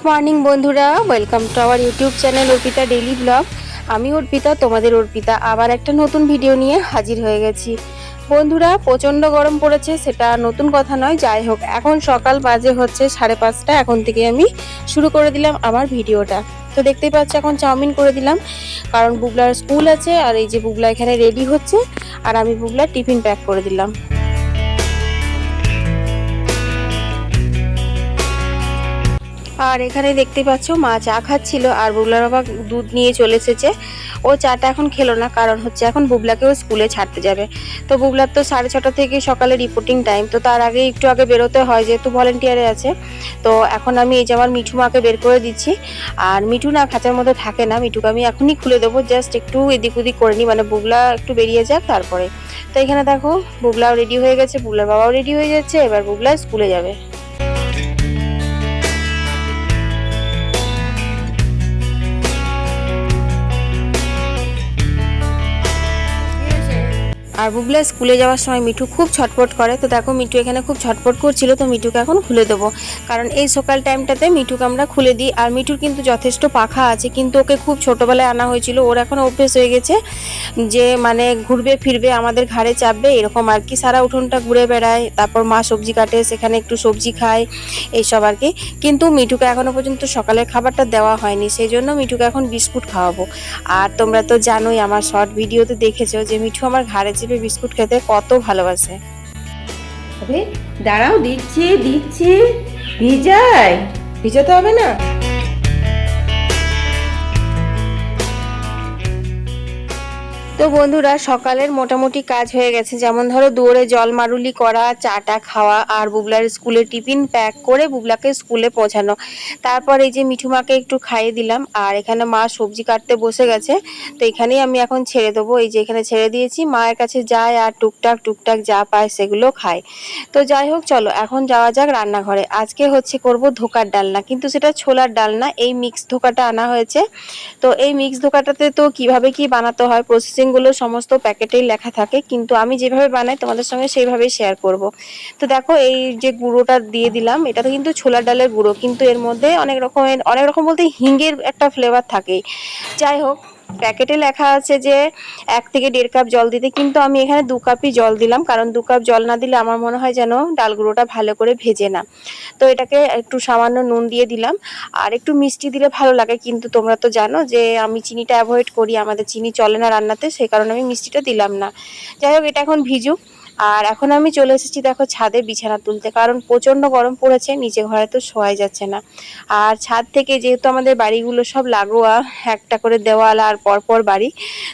Good morning বন্ধুরা। Welcome to our YouTube channel Arpita daily vlog আমি অর্পিতা, তোমাদের অর্পিতা। আবার একটা নতুন ভিডিও নিয়ে হাজির হয়ে গেছি। বন্ধুরা, প্রচণ্ড গরম পড়েছে, সেটা নতুন কথা নয়। যাই হোক, এখন সকাল বাজে হচ্ছে সাড়ে পাঁচটা। এখন থেকে আমি শুরু করে দিলাম আমার ভিডিওটা। তো দেখতেই পাচ্ছ, এখন চাউমিন করে দিলাম। কারণ বুগলার স্কুল আছে, আর এই যে বুগলা এখানে রেডি হচ্ছে, আর আমি বুগলার টিফিন প্যাক করে দিলাম। আর এখানে দেখতে পাচ্ছ, মা চা খাচ্ছিল আর বুবলার বাবা দুধ নিয়ে চলে এসেছে। ও চাটা এখন খেলো না, কারণ হচ্ছে এখন বুবলাকেও স্কুলে ছাড়তে যাবে। তো বুবলার তো সাড়ে ছটা থেকে সকালে রিপোর্টিং টাইম তো তার আগে একটু আগে বেরোতে হয়, যেহেতু ভলেন্টিয়ারে আছে। তো এখন আমি এই যে আমার মিঠু মাকে বের করে দিচ্ছি। আর মিঠু না খাঁচার মধ্যে থাকে না, মিঠুকে আমি এখনই খুলে দেবো জাস্ট একটু এদিক ওদিক করে নিই মানে বুবলা একটু বেরিয়ে যাক, তারপরে। তো এখানে দেখো, বুবলাও রেডি হয়ে গেছে, বুবলার বাবাও রেডি হয়ে যাচ্ছে, এবার বুবলা স্কুলে যাবে। আর বুবলা স্কুলে যাওয়ার সময় মিঠু খুব ছটপট করে। তো দেখো মিঠু এখানে খুব ছটপট করছিল, তো মিঠুকে এখন খুলে দেবো। কারণ এই সকাল টাইমটাতে মিঠুকে আমরা খুলে দিই। আর মিঠুর কিন্তু যথেষ্ট পাখা আছে, কিন্তু ওকে খুব ছোটোবেলায় আনা হয়েছিল। ওর এখন অভ্যেস হয়ে গেছে যে মানে ঘুরবে, ফিরবে, আমাদের ঘাড়ে চাপবে, এরকম আর কি। সারা উঠোনটা ঘুরে বেড়ায়, তারপর মা সবজি কাটে, সেখানে একটু সবজি খায়, এইসব আর কি। কিন্তু মিঠুকে এখনও পর্যন্ত সকালের খাবারটা দেওয়া হয়নি, সেই জন্য মিঠুকে এখন বিস্কুট খাওয়াবো। আর তোমরা তো জানোই, আমার শর্ট ভিডিওতে দেখেছ যে মিঠু আমার ঘাড়ে বিস্কুট খেতে কত ভালোবাসে। দাঁড়াও দিচ্ছি দিচ্ছি। ভিজাই। ভিজাতে হবে না? তো বন্ধুরা, সকালের মোটামুটি কাজ হয়ে গেছে। যেমন ধরো দৌড়ে জল মারুলি করা, চাটা খাওয়া আর বুবলার স্কুলে টিফিন প্যাক করে বুবলাকে স্কুলে পৌঁছানো। তারপর এই যে মিঠুমাকে একটু খাইয়ে দিলাম আর এখানে মা সবজি কাটতে বসে গেছে। তো এখানেই আমি এখন ছেড়ে দেবো। এই যে এখানে ছেড়ে দিয়েছি, মায়ের কাছে যায় আর টুকটাক টুকটাক যা পায় সেগুলো খায়। তো যাই হোক, চলো, এখন যাওয়া যাক রান্নাঘরে। আজকে হচ্ছে করব ধোকার ডালনা, কিন্তু সেটা ছোলার ডালনা। এই মিক্স ধোকাটা আনা হয়েছে। তো এই মিক্স ধোকাটাতে তো কীভাবে কি বানাতে হয় প্রসেসিংগুলো সমস্ত প্যাকেটেই লেখা থাকে, কিন্তু আমি যেভাবে বানাই তোমাদের সঙ্গে সেইভাবেই শেয়ার করব। তো দেখো, এই যে গুঁড়োটা দিয়ে দিলাম এটা তো কিন্তু ছোলার ডালের গুঁড়ো, কিন্তু এর মধ্যে অনেক রকমের, অনেক রকম বলতে হিঙ্গের একটা ফ্লেভার থাকেই। যাই হোক প্যাকেটে লেখা আছে যে এক থেকে দেড় কাপ জল দিতে, কিন্তু আমি এখানে দু কাপই জল দিলাম, কারণ দু কাপ জল না দিলে আমার মনে হয় যেন ডাল গুঁড়োটা ভালো করে ভেজে না। তো এটাকে একটু সামান্য নুন দিয়ে দিলাম, আর একটু মিষ্টি দিলে ভালো লাগে, কিন্তু তোমরা তো জানো যে আমি চিনিটা অ্যাভয়েড করি, আমাদের চিনি চলে না রান্নাতে সেই কারণে আমি মিষ্টিটা দিলাম না। যাই হোক, এটা এখন ভিজুক। আর এখন আমি চলে এসেছি, দেখো, ছাদে বিছানা তুলতে। কারণ প্রচণ্ড গরম পড়েছে নিচে ঘরে তো শোয়াই যাচ্ছে না। আর ছাদ থেকে যেহেতু আমাদের বাড়িগুলো সব লাগোয়া, একটা করে দেওয়াল আর পরপর বাড়ি,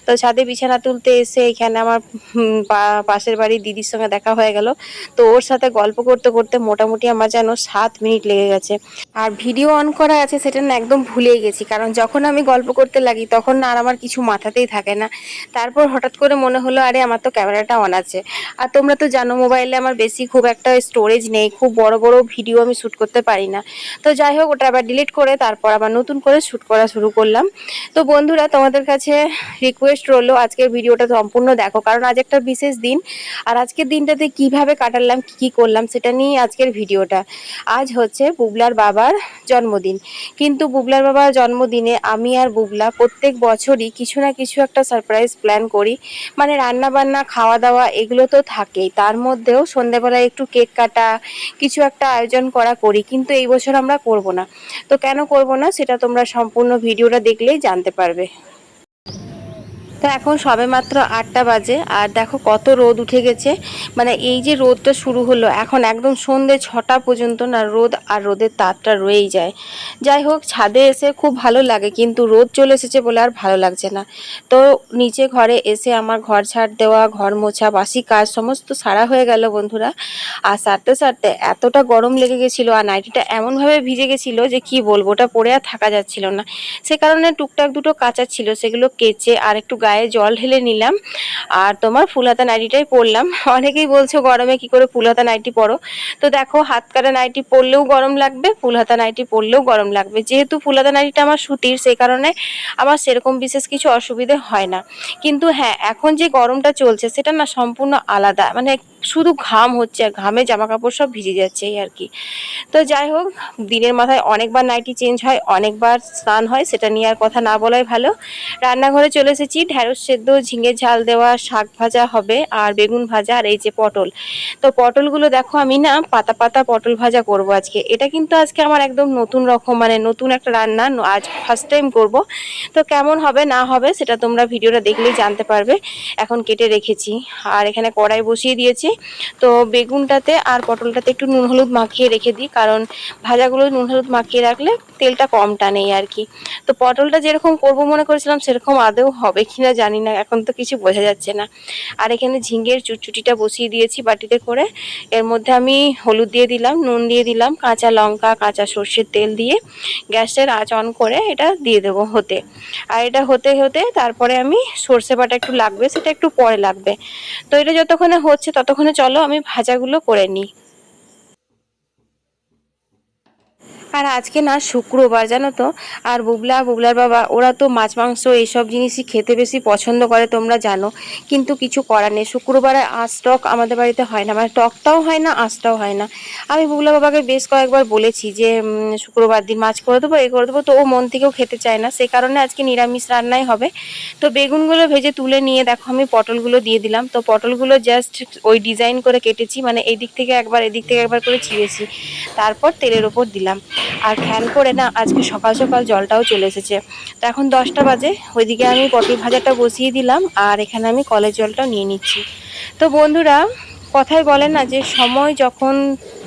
তো ছাদে বিছানা তুলতে এসে এখানে আমার পাশের বাড়ির দিদির সঙ্গে দেখা হয়ে গেল। তো ওর সাথে গল্প করতে করতে মোটামুটি আমার যেন সাত মিনিট লেগে গেছে। আর ভিডিও অন করা আছে সেটা না একদম ভুলেই গেছি, কারণ যখন আমি গল্প করতে লাগি, তখন আর আমার কিছু মাথাতেই থাকে না। তারপর হঠাৎ করে মনে হলো, আরে, আমার তো ক্যামেরাটা অন আছে। আর তোমরা তো জানো মোবাইলে আমার বেশি খুব একটা স্টোরেজ নেই, খুব বড় বড় ভিডিও আমি শ্যুট করতে পারি না। তো যাই হোক, ওটা আবার ডিলিট করে তারপর আবার নতুন করে শ্যুট করা শুরু করলাম। তো বন্ধুরা, তোমাদের কাছে রিকোয়েস্ট রইল, আজকের ভিডিওটা সম্পূর্ণ দেখো, কারণ আজ একটা বিশেষ দিন, আর আজকের দিনটাতে কীভাবে কাটালাম, কি কি করলাম, সেটা নিয়ে আজকের ভিডিওটা আজ হচ্ছে বুবলার বাবার জন্মদিন। কিন্তু বুবলার বাবার জন্মদিনে আমি আর বুবলা প্রত্যেক বছরই কিছু না কিছু একটা সারপ্রাইজ প্ল্যান করি। মানে রান্না বান্না খাওয়া দাওয়া, এগুলো তো থাকেই। তার মধ্যেও সন্ধেবেলায় একটু কেক কাটা, কিছু একটা আয়োজন করা করি, কিন্তু এই বছর আমরা করব না। তো কেন করব না, সেটা তোমরা সম্পূর্ণ ভিডিওটা দেখলেই জানতে পারবে। তো এখন সবে মাত্র আটটা বাজে, আর দেখো কত রোদ উঠে গেছে। মানে এই যে রোদটা শুরু হলো, এখন একদম সন্ধে ছটা পর্যন্ত না রোদ আর রোদের তাপটা রয়েই যায়। যাই হোক, ছাদে এসে খুব ভালো লাগে, কিন্তু রোদ চলে এসেছে বলে আর ভালো লাগছে না। তো নিচে ঘরে এসে আমার ঘর ছাড় দেওয়া, ঘর মোছা, বাসি কাজ সমস্ত সারা হয়ে গেল বন্ধুরা। আর সারতে সারতে এতটা গরম লেগে গেছিল আর নাইটিটা এমনভাবে ভিজে গেছিল যে কি বলব, ওটা পরে আর থাকা যাচ্ছিল না। সে কারণে টুকটাক দুটো কাঁচা ছিল, সেগুলো কেচে আর একটু গায়ে জল ঢেলে নিলাম। আর তোমার ফুলহাতা নাইটিটাই পরলাম। অনেকেই বলছো, গরমে কি করে ফুলহাতা নাইটি পরো? তো দেখো হাত কাটা নাইটি পরলেও গরম লাগবে, ফুলহাতা নাইটি পরলেও গরম লাগবে। যেহেতু ফুলহাতা নাইটিটা আমার সুতির সেই কারণে আমার সেরকম বিশেষ কিছু অসুবিধে হয় না। কিন্তু হ্যাঁ এখন যে গরমটা চলছে, সেটা না সম্পূর্ণ আলাদা। মানে শুধু ঘাম হচ্ছে আর ঘামে জামা কাপড় সব ভিজে যাচ্ছে এই আর কি। তো যাই হোক, দিনের মাথায় অনেকবার নাইটি চেঞ্জ হয়, অনেকবার স্নান হয়, সেটা নিয়ে আর কথা না বলাই ভালো। রান্নাঘরে চলে এসেছি, ঢ্যাঁড়স সেদ্ধ, ঝিঙে ঝাল দেওয়া, শাক ভাজা হবে, আর বেগুন ভাজা আর এই যে পটল। তো পটলগুলো দেখো, আমি না পাতা পাতা পটল ভাজা করব আজকে। এটা কিন্তু আজকে আমার একদম নতুন রকম মানে নতুন একটা রান্না আজ ফার্স্ট টাইম করব। তো কেমন হবে, না হবে, সেটা তোমরা ভিডিওটা দেখলেই জানতে পারবে। এখন কেটে রেখেছি, আর এখানে কড়াই বসিয়ে দিয়েছি। তো বেগুনটাতে আর পটলটাতে একটু নুন হলুদ মাখিয়ে রেখে দিই, কারণ ভাজাগুলো নুন হলুদ মাখিয়ে রাখলে তেলটা কম টানে আর কি। তো পটলটা যেরকম করব মনে করেছিলাম সেরকম আদৌ হবে কিনা জানি না, এখন তো কিছু বোঝা যাচ্ছে না। আর এখানে ঝিঙ্গের চুটচুটিটা বসিয়ে দিয়েছি বাটিতে করে, এর মধ্যে আমি হলুদ দিয়ে দিলাম, নুন দিয়ে দিলাম, কাঁচা লঙ্কা, কাঁচা সর্ষের তেল দিয়ে গ্যাসের আঁচ অন করে এটা দিয়ে দেবো হতে। আর এটা হতে হতে তারপরে আমি সর্ষে বাটা একটু লাগবে, সেটা একটু পরে লাগবে। তো এটা যতক্ষণে হচ্ছে ততক্ষণে চলো আমি ভাজাগুলো করে নিই। আর আজকে না শুক্রবার, জানো তো? আর বুবলা, বুবলার বাবা, ওরা তো মাছ, মাংস এইসব জিনিসই খেতে বেশি পছন্দ করে, তোমরা জানো। কিন্তু কিছু করার নেই। শুক্রবারে আঁশ টক আমাদের বাড়িতে হয় না। মানে টকটাও হয় না আঁশটাও হয় না। আমি বুবলা বাবাকে বেশ কয়েকবার বলেছি যে শুক্রবার দিন মাছ করে দেবো, এ করে দেবো। তো ও মন থেকেও খেতে চায় না। সেই কারণে আজকে নিরামিষ রান্নাই হবে। তো বেগুনগুলো ভেজে তুলে নিয়ে, দেখো আমি পটলগুলো দিয়ে দিলাম। তো পটলগুলো জাস্ট ওই ডিজাইন করে কেটেছি। মানে এই দিক থেকে একবার, এদিক থেকে একবার করে চিড়েছি তারপর তেলের ওপর দিলাম। আর খেয়াল করে না আজকে সকাল সকাল জলটাও চলে এসেছে। তো এখন দশটা বাজে, ওইদিকে আমি পটল ভাজাটা বসিয়ে দিলাম আর এখানে আমি কলের জলটাও নিয়ে নিচ্ছি। তো বন্ধুরা কথাই বলে না যে সময় যখন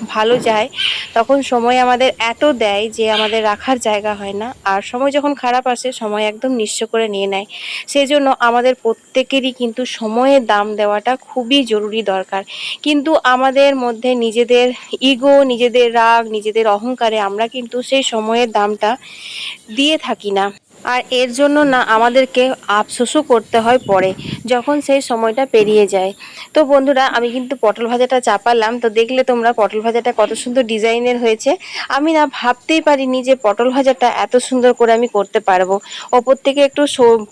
ভালো যায়, তখন সময় আমাদের এত দেয় যে আমাদের রাখার জায়গা হয় না। আর সময় যখন খারাপ আসে, সময় একদম নিঃস্ব করে নিয়ে নেয়। সেই জন্য আমাদের প্রত্যেকেরই কিন্তু সময়ের দাম দেওয়াটা খুবই জরুরি দরকার। কিন্তু আমাদের মধ্যে নিজেদের ইগো নিজেদের রাগ, নিজেদের অহংকারে আমরা কিন্তু সেই সময়ের দামটা দিয়ে থাকি না। আর এর জন্য না আমাদেরকে আফসোসও করতে হয় পরে, যখন সেই সময়টা পেরিয়ে যায়। তো বন্ধুরা, আমি কিন্তু পটল ভাজাটা চাপালাম। তো দেখলে তোমরা পটল ভাজাটা কত সুন্দর ডিজাইনের হয়েছে। আমি না ভাবতেই পারিনি যে পটল ভাজাটা এত সুন্দর করে আমি করতে পারব। ওপর থেকে একটু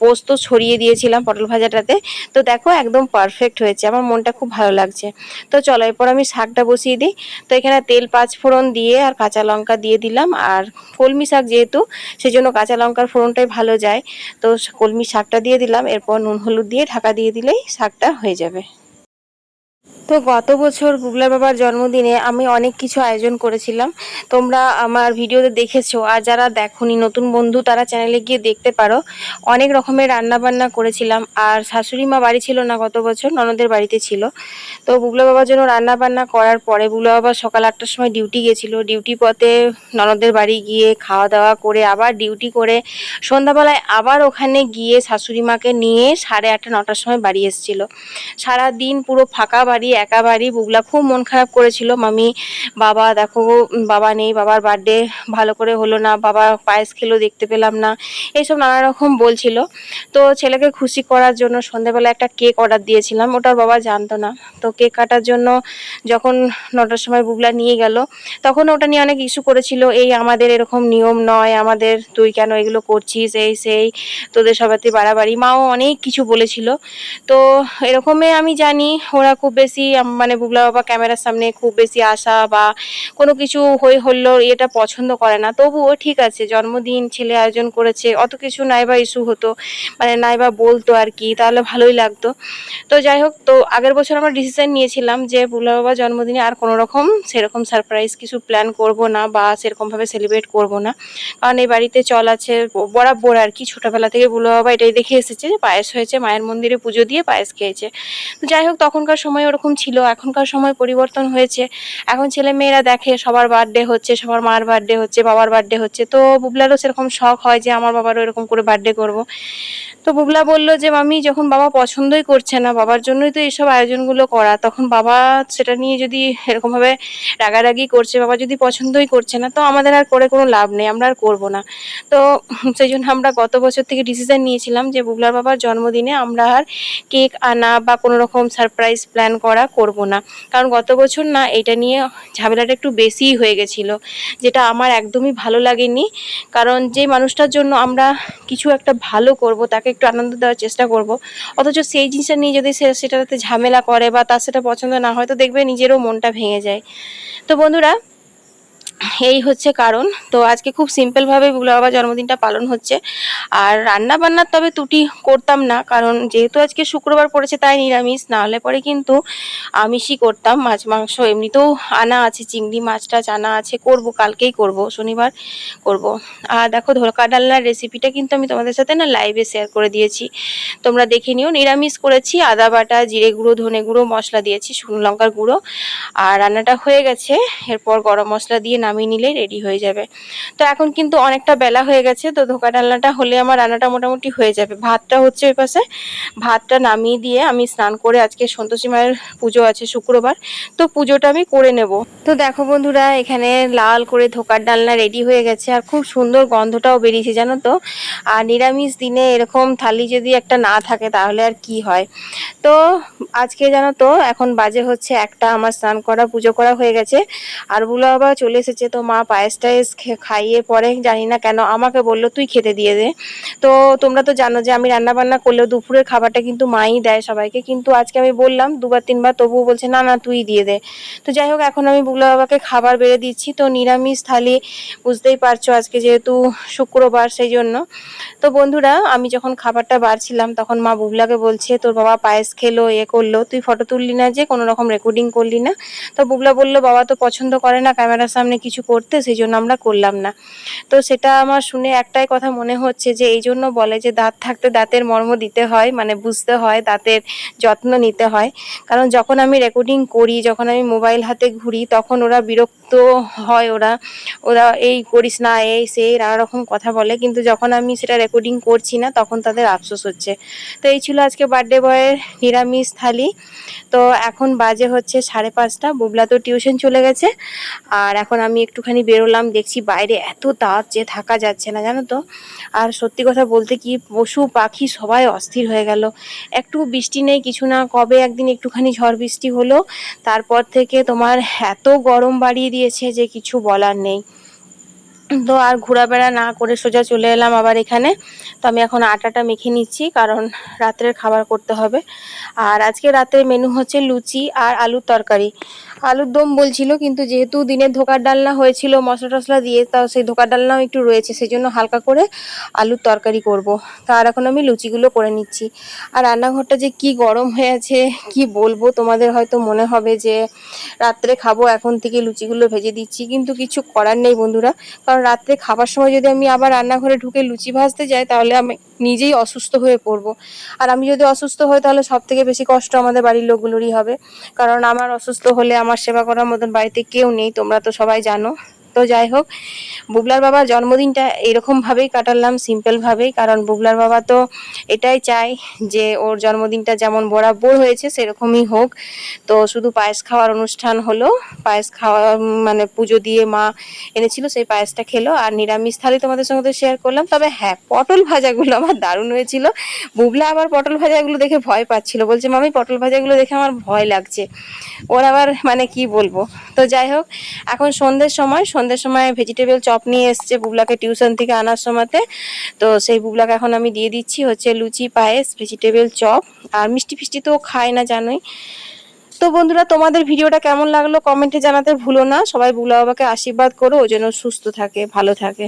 পোস্ত ছড়িয়ে দিয়েছিলাম পটল ভাজাটাতে। তো দেখো, একদম পারফেক্ট হয়েছে। আমার মনটা খুব ভালো লাগছে। তো চলো, এরপর আমি শাকটা বসিয়ে দিই। তো এখানে তেল পাঁচ ফোড়ন দিয়ে আর কাঁচা লঙ্কা দিয়ে দিলাম। আর কলমি শাক যেহেতু সেই জন্য কাঁচা লঙ্কার ফোড়নটাই ভালো যায়। তো কলমি শাকটা দিয়ে দিলাম, এরপর নুন, হলুদ দিয়ে ঢাকা দিয়ে দিলেই শাকটা হয়ে যাবে। তো গত বছর বুবলা বাবার জন্মদিনে আমি অনেক কিছু আয়োজন করেছিলাম। তোমরা আমার ভিডিওতে দেখেছ, আর যারা দেখোনি, নতুন বন্ধু, তারা চ্যানেলে গিয়ে দেখতে পারো। অনেক রকমের রান্না বান্না করেছিলাম, আর শাশুড়ি মা বাড়ি ছিল না গত বছর, ননদের বাড়িতে ছিল। তো বুবলা বাবার জন্য রান্না বান্না করার পরে বুবলা বাবা সকাল আটটার সময় ডিউটি গেছিল। ডিউটি পথে ননদের বাড়ি গিয়ে খাওয়া দাওয়া করে আবার ডিউটি করে সন্ধ্যাবেলায় আবার ওখানে গিয়ে শাশুড়ি মাকে নিয়ে সাড়ে আটটা, নটার সময় বাড়ি এসেছিল। সারা দিন পুরো ফাঁকা বাড়ি একা বাড়ি বুবলা খুব মন খারাপ করেছিল। মামি, বাবা, দেখো বাবা নেই, বাবার বার্থডে ভালো করে হলো না, বাবা পায়েস খেলো, দেখতে পেলাম না। এইসব নানা রকম বলছিল। তো ছেলেকে খুশি করার জন্য সন্ধ্যাবেলা একটা কেক অর্ডার দিয়েছিলাম। ওটার বাবা জানতো না। তো কেক কাটার জন্য যখন নটার সময় বুবলা নিয়ে গেল, তখন ওটা নিয়ে অনেক ইস্যু করেছিল। এই আমাদের এরকম নিয়ম নয়, আমাদের তুই কেন এগুলো করছিস, এই, সেই, তোদের সবাতে বাড়াবাড়ি। মাও অনেক কিছু বলেছিল। তো এরকমই আমি জানি ওরা খুব বেশি মানে বুবলা বাবা ক্যামেরার সামনে খুব বেশি আসা বা কোনো কিছু হই হল্লো এটা পছন্দ করে না। তবুও ঠিক আছে, জন্মদিন, ছেলে আয়োজন করেছে, অত কিছু নাইবা ইস্যু হতো মানে নাইবা বলতো আর কি, তাহলে ভালোই লাগতো। তো যাই হোক, তো আগের বছর আমরা ডিসিশন নিয়েছিলাম যে বুবলা বাবা জন্মদিনে আর কোনো রকম সেরকম সারপ্রাইজ কিছু প্ল্যান করব না বা সেরকমভাবে সেলিব্রেট করব না। কারণ এই বাড়িতে চল আছে বরাবর আর কি, ছোটোবেলা থেকে বুলো বাবা এটাই দেখে এসেছে যে পায়েস হয়েছে, মায়ের মন্দিরে পুজো দিয়ে পায়েস খেয়েছে। তো যাই হোক, তখনকার সময় ওরকম ছিল, এখনকার সময় পরিবর্তন হয়েছে। এখন ছেলে মেয়েরা দেখে সবার বার্থডে হচ্ছে, সবার মার বার্থডে হচ্ছে, বাবার বার্থডে হচ্ছে। তো বুবলারও সেরকম শখ হয় যে, আমার বাবারও এরকম করে বার্থডে করব। তো বুবলা বলল যে, মামি, যখন বাবা পছন্দই করছে না, বাবার জন্যই তো এইসব আয়োজনগুলো করা, তখন বাবা সেটা নিয়ে যদি এরকমভাবে রাগারাগি করছে, বাবা যদি পছন্দই করছে না, তো আমাদের আর করে কোনো লাভ নেই, আমরা আর করব না। তো সেই জন্য আমরা গত বছর থেকে ডিসিশন নিয়েছিলাম যে, বুবলার বাবার জন্মদিনে আমরা আর কেক আনা বা কোনো রকম সারপ্রাইজ প্ল্যান করা করব না। কারণ গত বছর না এটা নিয়ে ঝামেলাটা একটু বেশিই হয়ে গেছিল, যেটা আমার একদমই ভালো লাগেনি। কারণ যে মানুষটার জন্য আমরা কিছু একটা ভালো করব, তাকে একটু আনন্দ দেওয়ার চেষ্টা করব, অথচ সেই জিনিসটা নিয়ে যদি সে সেটাতে ঝামেলা করে বা তার সেটা পছন্দ না হয়, তো দেখবে নিজেরও মনটা ভেঙে যায়। তো বন্ধুরা এই হচ্ছে কারণ। তো আজকে খুব সিম্পলভাবে বুগলা বাবার জন্মদিনটা পালন হচ্ছে। আর রান্না বান্নার তবে ত্রুটি করতাম না, কারণ যেহেতু আজকে শুক্রবার পড়েছে তাই নিরামিষ, না হলে পরে কিন্তু আমিষই করতাম। মাছ, মাংস এমনিতেও আনা আছে, চিংড়ি মাছ টাছ আনা আছে, করব, কালকেই করব, শনিবার করব। আর দেখো ধোকা ডালনার রেসিপিটা কিন্তু আমি তোমাদের সাথে না লাইভে শেয়ার করে দিয়েছি। তোমরা দেখে নিও, নিরামিষ করেছি, আদা বাটা, জিরে গুঁড়ো, ধনে গুঁড়ো, মশলা দিয়েছি, শুকনো লঙ্কার গুঁড়ো। আর রান্নাটা হয়ে গেছে, এরপর গরম মশলা দিয়ে নামিয়ে নিলেই রেডি হয়ে যাবে। তো এখন কিন্তু অনেকটা বেলা হয়ে গেছে, তো ধোকা ডালনাটা হলে আমার রান্নাটা মোটামুটি হয়ে যাবে। ভাতটা হচ্ছে ওই পাশে, ভাতটা নামিয়ে দিয়ে আমি স্নান করে আজকে সন্তোষী মায়ের পুজো আছে শুক্রবার, তো পুজোটা আমি করে নেব। তো দেখো বন্ধুরা, এখানে লাল করে ধোকার ডালনা রেডি হয়ে গেছে আর খুব সুন্দর গন্ধটাও বেরিয়েছে, জানো তো? আর নিরামিষ দিনে এরকম থালি যদি একটা না থাকে তাহলে আর কি হয়? তো আজকে জানো তো, এখন বাজে হচ্ছে একটা, আমার স্নান করা, পুজো করা হয়ে গেছে। আর বুলা বাবা চলে এসেছে তো মা পায়েস টায়েস খাইয়ে পরে জানি না কেন আমাকে বলল, তুই খেতে দিয়ে দে। তো তোমরা তো জানো যে আমি রান্না বান্না করলেও দুপুরের খাবারটা কিন্তু মাই দেয় সবাইকে। কিন্তু আজকে আমি বললাম, দুবার তিনবার তবুও বলছে, না না, তুই দিয়ে দে। তো যাই হোক, এখন আমি বুগলা বাবাকে খাবার বেড়ে দিচ্ছি। তো নিরামিষ থালি বুঝতেই পারছ আজকে যেহেতু শুক্রবার, সেই জন্য। তো বন্ধুরা, আমি যখন খাবারটা বাড়ছিলাম, তখন মা বুবলাকে বলছে, তোর বাবা পায়েস খেলো, এ করল, তুই ফটো তুললি না যে, কোনো রকম রেকর্ডিং করলি না? তো বুবলা বলল, বাবা তো পছন্দ করে না, ক্যামেরার সামনে কিছু করতে সেই জন্য আমরা করলাম না। তো সেটা আমার শুনে একটাই কথা মনে হচ্ছে যে এই জন্য বলে যে, দাঁত থাকতে দাঁতের মর্ম দিতে হয় মানে বুঝতে হয়, দাঁতের যত্ন নিতে হয়। কারণ যখন আমি রেকর্ডিং করি, যখন আমি মোবাইল হাতে ঘুরি, তখন ওরা বিরক্ত হয় ওরা। ওরা এই করিস না, এই সেই নানা রকম কথা বলে, কিন্তু যখন আমি সেটা রেকর্ডিং করছি না, তখন তাদের আফসোস হচ্ছে। তো এই ছিল আজকে বার্থডে বয়ের নিরামিষ থালি। তো এখন বাজে হচ্ছে সাড়ে পাঁচটা, বুবলা তো টিউশন চলে গেছে। আর এখন আমি একটুখানি বেরোলাম, দেখছি বাইরে এত তাপ যে থাকা যাচ্ছে না, জানো তো? আর সত্যি কথা বলতে কি, পশু পাখি সবাই অস্থির হয়ে গেল। একটু বৃষ্টি নেই, কিছু না, কবে একদিন একটুখানি ঝড় বৃষ্টি হলো, তারপর থেকে তোমার এত গরম বাড়িয়ে দিয়েছে যে কিছু বলার নেই। তো আর ঘোরাবেড়া না করে সোজা চলে এলাম আবার এখানে। তো আমি এখন আটাটা মেখে নিচ্ছি, কারণ রাত্রের খাবার করতে হবে। আর আজকে রাতের মেনু হচ্ছে লুচি আর আলুর তরকারি। আলুর দম বলছিল, কিন্তু যেহেতু দিনের ধোকার ডালনা হয়েছিল, মশলা টশলা দিয়ে তা সেই ধোকার ডালনাও একটু রয়েছে সেই জন্য হালকা করে আলুর তরকারি করব। তার এখন আমি লুচিগুলো করে নিচ্ছি। আর রান্নাঘরটা যে কি গরম হয়ে আছে, কি বলব? তোমাদের হয়তো মনে হবে যে, রাত্রে খাব, এখন থেকে লুচিগুলো ভেজে দিচ্ছি, কিন্তু কিছু করার নেই বন্ধুরা। কারণ রাত্রে খাবার সময় যদি আমি আবার রান্নাঘরে ঢুকে লুচি ভাজতে যাই, তাহলে আমি নিজেই অসুস্থ হয়ে পড়ব। আর আমি যদি অসুস্থ হই, তাহলে সব থেকে বেশি কষ্ট আমাদের বাড়ির লোকগুলোরই হবে। কারণ আমার অসুস্থ হলে আমার সেবা করার মতন বাড়িতে কেউ নেই তোমরা তো সবাই জানো। তো যাই হোক, বুবলার বাবার জন্মদিনটা এরকমভাবেই কাটালাম সিম্পলভাবেই কারণ বুবলার বাবা তো এটাই চায় যে ওর জন্মদিনটা যেমন বরাবর হয়েছে, সেরকমই হোক। তো শুধু পায়েস খাওয়ার অনুষ্ঠান হলো। পায়েস খাওয়া মানে পুজো দিয়ে মা এনেছিল, সেই পায়েসটা খেলো। আর নিরামিষ থালি তোমাদের সঙ্গে তো শেয়ার করলাম। তবে হ্যাঁ পটল ভাজাগুলো আমার দারুণ হয়েছিল। বুবলা আবার পটল ভাজাগুলো দেখে ভয় পাচ্ছিল। বলছে, মামি, পটল ভাজাগুলো দেখে আমার ভয় লাগছে। ওর আবার মানে কি বলব? তো যাই হোক, এখন সন্ধ্যের সময় সন্ধ্যের সময় ভেজিটেবল চপ নিয়ে এসছে বুবলাকে টিউশন থেকে আনার সময়তে। তো সেই বুবলাকে এখন আমি দিয়ে দিচ্ছি হচ্ছে লুচি, পায়েস ভেজিটেবল চপ আর মিষ্টি ফিষ্টি তো খায় না, জানোই। তো বন্ধুরা, তোমাদের ভিডিওটা কেমন লাগল কমেন্টে জানাতে ভুলো না। সবাই বুবলা বাবাকে আশীর্বাদ করো, ও যেন সুস্থ থাকে, ভালো থাকে।